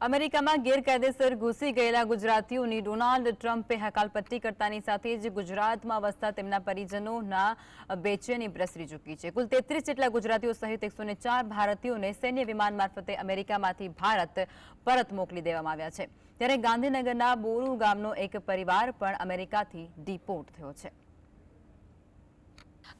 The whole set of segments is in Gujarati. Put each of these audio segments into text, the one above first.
અમેરિકામાં ગેરકાયદેસર ઘૂસી ગયેલા ગુજરાતીઓની ડોનાલ્ડ ટ્રમ્પે હકાલપટ્ટી કરતાની સાથે જ ગુજરાતમાં વસતા તેમના પરિજનોના બેચેની પ્રસરી ચૂકી છે. કુલ તેત્રીસ જેટલા ગુજરાતીઓ સહિત એકસો ભારતીયોને સૈન્ય વિમાન મારફતે અમેરિકામાંથી ભારત પરત મોકલી દેવામાં આવ્યા છે. ત્યારે ગાંધીનગરના બોરુ ગામનો એક પરિવાર પણ અમેરિકાથી ડિપોર્ટ થયો છે.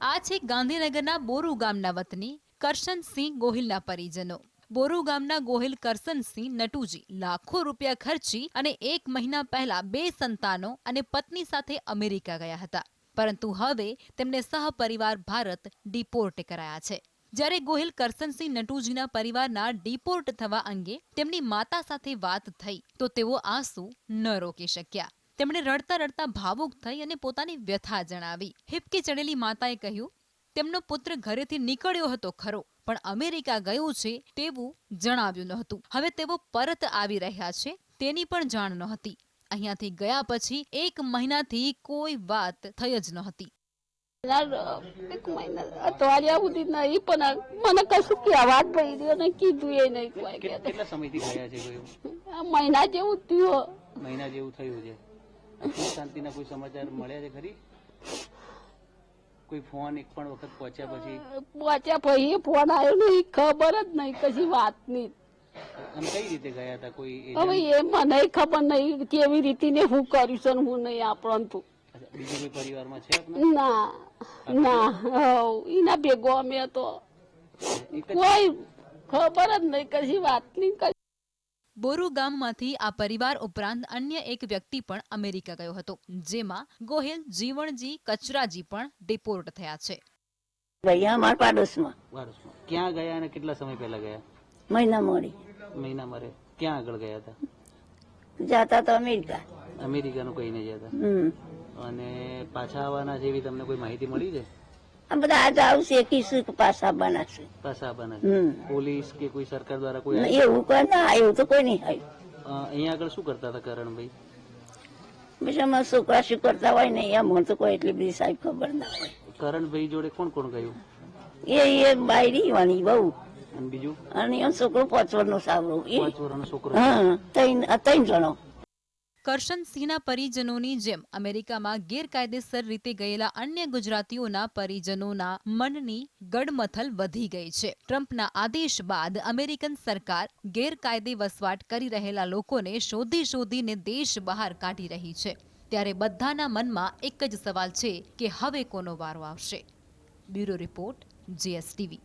આ છે ગાંધીનગરના બોરુ ગામના વતની કરશનસિંહ ગોહિલના પરિજનો. બોરુ ગામના ગોહિલ કરસનસિંહ નટુજી લાખો રૂપિયા ખર્ચી અને એક મહિના પહેલા બે સંતાનો અને પત્ની સાથે અમેરિકા ગયા હતા. પરંતુ હવે તેમને સહપરિવાર ભારત ડિપોર્ટ કરાયા છે. જ્યારે ગોહિલ કરસનસિંહ નટુજીના પરિવારના ડિપોર્ટ થવા અંગે તેમની માતા સાથે વાત થઈ, તો તેઓ આંસુ ન રોકી શક્યા. તેમણે રડતા રડતા ભાવુક થઈ અને પોતાની વ્યથા જણાવી. હિપકી ચડેલી માતાએ કહ્યું, તેમનો પુત્ર ઘરેથી નીકળ્યો હતો ખરો. પણ અમેરિકા ગયું છે તેવું જણાવ્યું નહોતું. હવે તેઓ પરત આવી રહ્યા છે તેની પણ જાણ નહોતી. અહીંયાથી ગયા પછી એક મહિનાથી કોઈ વાત થઈ જ નહોતી. એક મહિના અઠવાડિયા સુધી નહીં પણ મને કશું કહેવા જ પડી રહ્યો ને કીધું એ નહીં કોઈ કેટલા સમયથી ગયા છે આ મહિના જેવું થયું. મહિના જેવું થયું છે. શાંતિના કોઈ સમાચાર મળ્યા છે ખરી? કોઈ ફોન એક પણ વખત પહોંચ્યા પછી? પહોંચ્યા પછી ફોન આવ્યો નહીં ખબર જ નહીં કશી વાત નહીં અને કઈ રીતે ગયા હતા કોઈ હવે એ મને ખબર નહીં કેવી રીતે ને હું કર્યું છે હું નહીં આપણું બીજું કોઈ પરિવારમાં છે ના ના એના ભેગો અમે તો. કોઈ ખબર જ નહીં કશી વાત નહીં બોરુ ગામમાંથી આ પરિવાર ઉપરાંત અન્ય એક વ્યક્તિ પણ અમેરિકા ગયો હતો જેમાં ગોહિલ જીવણજી કચરાજી પણ ડિપોર્ટ થયા છે. ભાઈ અમારા પાડોશમાં. ક્યાં ગયા અને કેટલા સમય પહેલા ગયા? મહિના મોડી. મહિના મરે ક્યાં આગળ ગયા હતા? જાતા તો અમેરિકા. અમેરિકાનું કહીને ગયા હતા? અને પાછા આવવાના જેવી તમને કોઈ માહિતી મળી છે? આ બધા આજ આવશે કીશું કે પાછા બનાવશે પાછા આવવાના પોલીસ કે કોઈ સરકાર દ્વારા કોઈ એવું કોઈ ના એવું તો કોઈ નહીં આવ્યું અહીંયા આગળ શું કરતા હતા કરણભાઈ? અમારા છોકરા શું કરતા હોય ને એમ મને તો કોઈ એટલી બધી સાહેબ ખબર ના હોય. કરણભાઈ જોડે કોણ કોણ ગયું? એ એ બાયરી વાની બહુ. અને બીજું? અને એમ છોકરો પાંચ વર્ષનો સાવરો. પાંચ વર્ષનો છોકરો. હા ત્રણ ત્રણ જણો. કરશનસિંહના પરિજનોની જેમ અમેરિકામાં ગેરકાયદેસર રીતે ગયેલા અન્ય ગુજરાતીઓના પરિજનોના મનની ગડમથલ વધી ગઈ છે. ટ્રમ્પના આદેશ બાદ અમેરિકન સરકાર ગેરકાયદે વસવાટ કરી રહેલા લોકોને શોધી શોધીને દેશ બહાર કાઢી રહી છે. ત્યારે બધાના મનમાં એક જ સવાલ છે કે હવે કોનો વારો આવશે? Bureau report, GSTV.